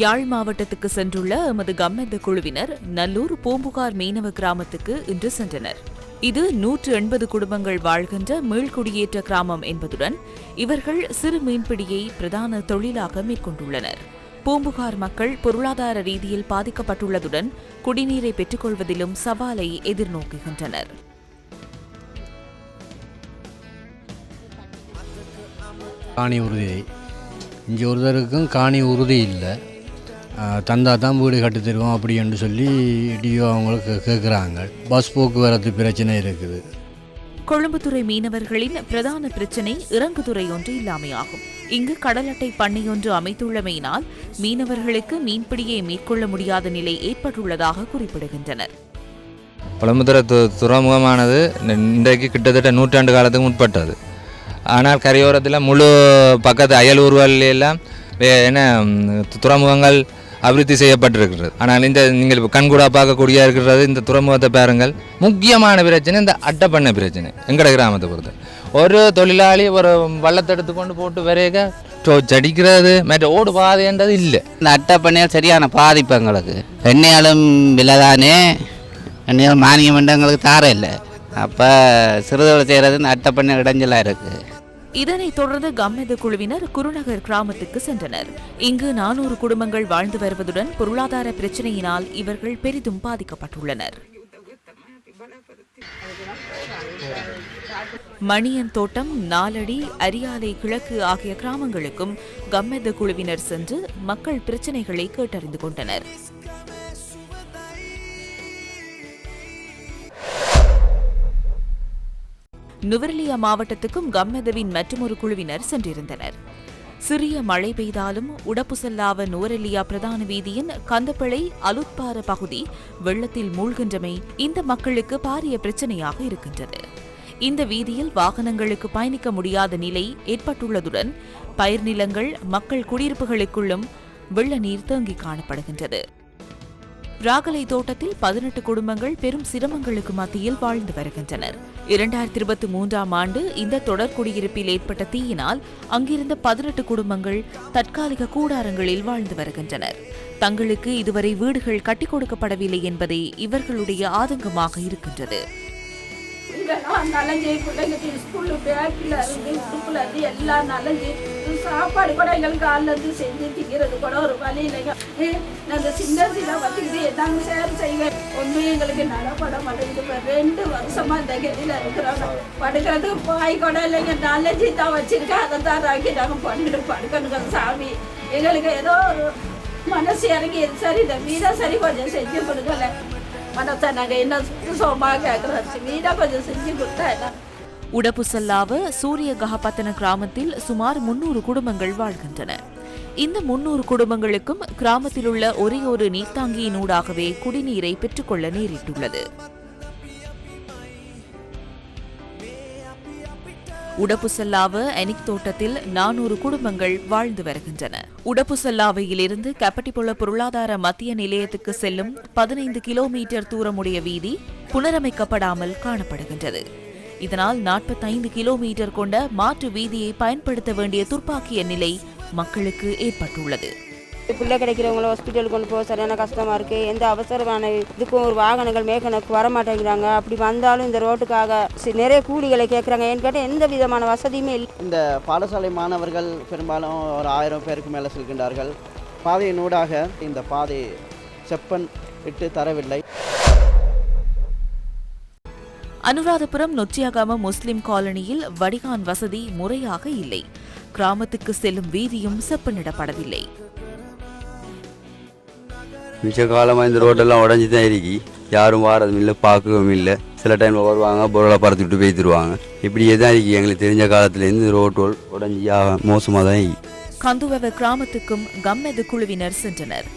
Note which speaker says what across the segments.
Speaker 1: யாழ் மாவட்டத்துக்கு சென்றுள்ள எமது கம்மெந்த குழுவினர் நல்லூர் பூம்புகார் மீனவ கிராமத்துக்கு இன்று சென்றனர். இது நூற்று எண்பது குடும்பங்கள் வாழ்கின்ற மீள்குடியேற்ற கிராமம் என்பதுடன் இவர்கள் சிறு மீன்பிடியை பிரதான தொழிலாக மேற்கொண்டுள்ளனர். பூம்புகார் மக்கள் பொருளாதார ரீதியில் பாதிக்கப்பட்டுள்ளதுடன் குடிநீரை பெற்றுக்கொள்வதிலும் சவாலை எதிர்நோக்குகின்றனர்.
Speaker 2: காணி உறுதி. இங்கே ஒருத்தருக்கும் காணி உறுதி இல்லை. தந்தா தான் வீடு கட்டி தருவோம் அப்படி என்று சொல்லி டிஓ அவங்களுக்கு கேட்குறாங்க. பஸ் போக்குவரத்து பிரச்சனை இருக்குது.
Speaker 1: கொழும்புத்துறை மீனவர்களின் பிரதான பிரச்சினை இறங்குதுறை ஒன்று இல்லாமையாகும். இங்கு கடல் அட்டை பண்ணை ஒன்று அமைத்துள்ளமையினால் மீனவர்களுக்கு மீன்பிடியை மேற்கொள்ள முடியாத நிலை ஏற்பட்டுள்ளதாக குறிப்பிடுகின்றனர்.
Speaker 3: கொழம்புத்துறை து துறைமுகமானது இன்றைக்கு கிட்டத்தட்ட நூற்றாண்டு காலத்துக்கு முற்பட்டது. ஆனால் கரையோரத்தில் முழு பக்கத்து வே- என்ன துறைமுகங்கள் அபிவிருத்தி செய்யப்பட்டிருக்கிறது. ஆனால் இந்த நீங்கள் இப்போ கண்கூடா பார்க்கக்கூடிய இருக்கிறது இந்த துறைமுகத்தை பாருங்கள். முக்கியமான பிரச்சனை இந்த அட்டப்பண்ணை பிரச்சனை எங்கட கிராமத்தை பொறுத்து ஒரு தொழிலாளி ஒரு வள்ளத்தை எடுத்து கொண்டு போட்டு வரைக அடிக்கிறது மற்ற ஓடு பாதைன்றது இல்லை.
Speaker 4: இந்த அட்டைப்பண்ணையால் சரியான பாதிப்பு எங்களுக்கு. எண்ணெயாலும் விலை தானே எண்ணெயாலும் மானியம் வந்து எங்களுக்கு தார இல்லை. அப்போ சிறுதொழில் செய்கிறது இந்த அட்டைப்பண்ணை இடைஞ்சலாக இருக்குது
Speaker 1: இதனைத் தொடர்ந்து கம்மெது குழுவினர் குருநகர் கிராமத்துக்கு சென்றனர். இங்கு நானூறு குடும்பங்கள் வாழ்ந்து வருவதுடன் பொருளாதார பிரச்சினையினால் இவர்கள் பெரிதும் பாதிக்கப்பட்டுள்ளனர். மணியன் தோட்டம் நாலடி அரியாலை கிழக்கு ஆகிய கிராமங்களுக்கும் கம்மெத குழுவினர் சென்று மக்கள் பிரச்சினைகளை கேட்டறிந்து கொண்டனர். நுவரெலியா மாவட்டத்துக்கும் கம்மெதவின் மற்றொரு குழுவினர் சென்றிருந்தனர். சிறிய மழை பெய்தாலும் உடப்புசல்லாவ நுவரெலியா பிரதான வீதியின் கந்தப்பளை அலுத்பார பகுதி வெள்ளத்தில் மூழ்கின்றமை இந்த மக்களுக்கு பாரிய பிரச்சனையாக இருக்கின்றது. இந்த வீதியில் வாகனங்களுக்கு பயணிக்க முடியாத நிலை ஏற்பட்டுள்ளதுடன் பயிர் நிலங்கள் மக்கள் குடியிருப்புகளுக்குள்ளும் வெள்ள நீர் தேங்கி காணப்படுகின்றது. ராகலை தோட்டத்தில் பதினெட்டு குடும்பங்கள் பெரும் சிரமங்களுக்கு மத்தியில் வாழ்ந்து வருகின்றனர். இரண்டாயிரத்தி இருபத்தி மூன்றாம் ஆண்டு இந்த தொடர் குடியிருப்பில் ஏற்பட்ட தீயினால் அங்கிருந்த பதினெட்டு குடும்பங்கள் தற்காலிக கூடாரங்களில் வாழ்ந்து வருகின்றனர். தங்களுக்கு இதுவரை வீடுகள் கட்டிக் கொடுக்கப்படவில்லை என்பதே இவர்களுடைய ஆதங்கமாக இருக்கின்றது.
Speaker 5: இதெல்லாம் நலஞ்சு பிள்ளைங்க ஸ்கூலு பேக்கில் இருந்து உடுப்புல இருந்து எல்லாம் நலஞ்சு சாப்பாடு கூட எங்களுக்கு காலில் இருந்து செஞ்சு திங்கிறது கூட ஒரு வழி இல்லைங்க. நாங்கள் நான் சின்ன சின்ன பார்த்துக்கிட்டு எதாங்க சேர் செய்வேன். ஒன்றும் எங்களுக்கு நடப்பட மாட்டேங்குது. இப்ப ரெண்டு வருஷமா இந்த கதியில் இருக்கிறாங்க. படுக்கிறது பாய் கூட இல்லைங்க. நலஞ்சி தான் வச்சிருக்கேன். அதை தான் ராக்கி நாங்கள் பண்ணிட்டு படுக்கணுங்க சாமி. எங்களுக்கு ஏதோ ஒரு மனசு இறங்கி சரி இந்த வீடை சரி கொஞ்சம் செஞ்சு கொடுக்கல மனசை நாங்கள் என்ன கேட்குறோம் கொஞ்சம் செஞ்சு கொடுத்தா என்ன
Speaker 1: சூரியகஹபத்தன கிராமத்தில் சுமார் முன்னூறு குடும்பங்கள் வாழ்கின்றன. இந்த முன்னூறு குடும்பங்களுக்கும் கிராமத்தில் உள்ள ஒரே ஒரு நீர்த்தாங்கியினூடாகவே குடிநீரை பெற்றுக்கொள்ள நேரிட்டுள்ளது. உடப்புசல்லாவ அனிக் தோட்டத்தில் நானூறு குடும்பங்கள் வாழ்ந்து வருகின்றன. உடப்புசல்லாவையிலிருந்து கப்பட்டிப்புள்ள பொருளாதார மத்திய நிலையத்துக்கு செல்லும் பதினைந்து கிலோமீட்டர் தூரமுடைய வீதி புனரமைக்கப்படாமல் காணப்படுகின்றது. இதனால் நாற்பத்தைந்து கிலோமீட்டர் கொண்ட மாற்று வீதியை பயன்படுத்த வேண்டிய துர்ப்பாக்கிய நிலை மக்களுக்கு ஏற்பட்டுள்ளது.
Speaker 6: பிள்ளை கிடைக்கிறவங்கள ஹாஸ்பிட்டலுக்கு கொண்டு போக சரியான கஷ்டமாக இருக்குது எந்த அவசரமான இதுக்கும் ஒரு வாகனங்கள் மேற்கணக்கு வர மாட்டேங்கிறாங்க. அப்படி வந்தாலும் இந்த ரோட்டுக்காக சி- நிறைய கூலிகளை கேட்குறாங்க. ஏன்னு கேட்டால் எந்த விதமான வசதியுமே இல்லை.
Speaker 7: இந்த பாடசாலை மாணவர்கள் பெரும்பாலும் ஒரு ஆயிரம் பேருக்கு மேலே செல்கின்றார்கள். பாதையினூடாக இந்த பாதை செப்பன் இட்டு தரவில்லை.
Speaker 1: அனுராதபுரம் நொச்சியாகாம முஸ்லிம் காலனியில் வடிகான் வசதி முறையாக இல்லை. கிராமத்துக்கு செல்லும் வீதியும் செப்பனிடப்படவில்லை.
Speaker 8: மிச்ச காலமாக இந்த ரோட்டெல்லாம் உடஞ்சி தான் இருக்கு. யாரும் வாரதும் இல்லை பார்க்கவும் இல்லை. சில டைமில் வருவாங்க பொருளை பறத்துட்டு போய்த்துருவாங்க இப்படியே தான் இருக்கி எங்களுக்கு தெரிஞ்ச காலத்துலேருந்து ரோட்டோல் உடஞ்சி மோசமாக தான் இருக்கு.
Speaker 1: கந்துவவ கிராமத்துக்கும் கம்மெது குழுவினர் சென்றனர்.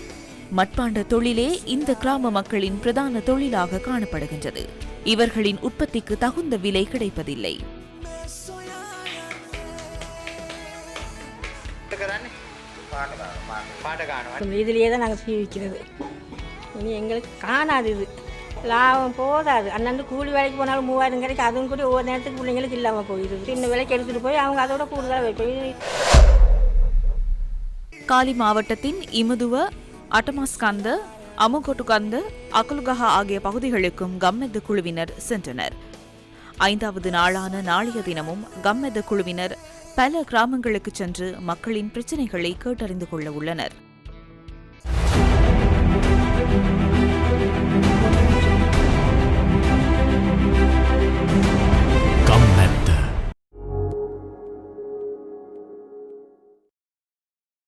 Speaker 1: மட்பாண்ட தொழிலே இந்த கிராம மக்களின் பிரதான தொழிலாக காணப்படுகின்றது. இவர்களின் உற்பத்திக்கு தகுந்த விலை கிடைப்பதில்லை.
Speaker 9: இதுலேயே தான் நாங்கள் ஜீவிக்கிறது இனி எங்களுக்கு காணாது இது. லாபம் போதாது. அண்ணன் கூலி வேலைக்கு போனாலும் மூவாயிரம் கிடைக்கும் அதுவும் கூட ஒவ்வொரு நேரத்துக்கு பிள்ளைங்களுக்கு இல்லாமல் போயிடுது. சின்ன விலைக்கு எடுத்துகிட்டு போய் அவங்க அதோட கூடுதலாக இது
Speaker 1: காலி மாவட்டத்தின் இமுதுவ அட்டமாஸ்கந்த அமுகொட்டுகந்த அகுல்கஹ ஆகிய பகுதிகளுக்கும் கம்மெத குழுவினர் சென்றனர். ஐந்தாவது நாளான நாளைய தினமும் கம்மெத குழுவினர் பல கிராமங்களுக்கு சென்று மக்களின் பிரச்சினைகளை கேட்டறிந்து கொள்ள உள்ளனர்.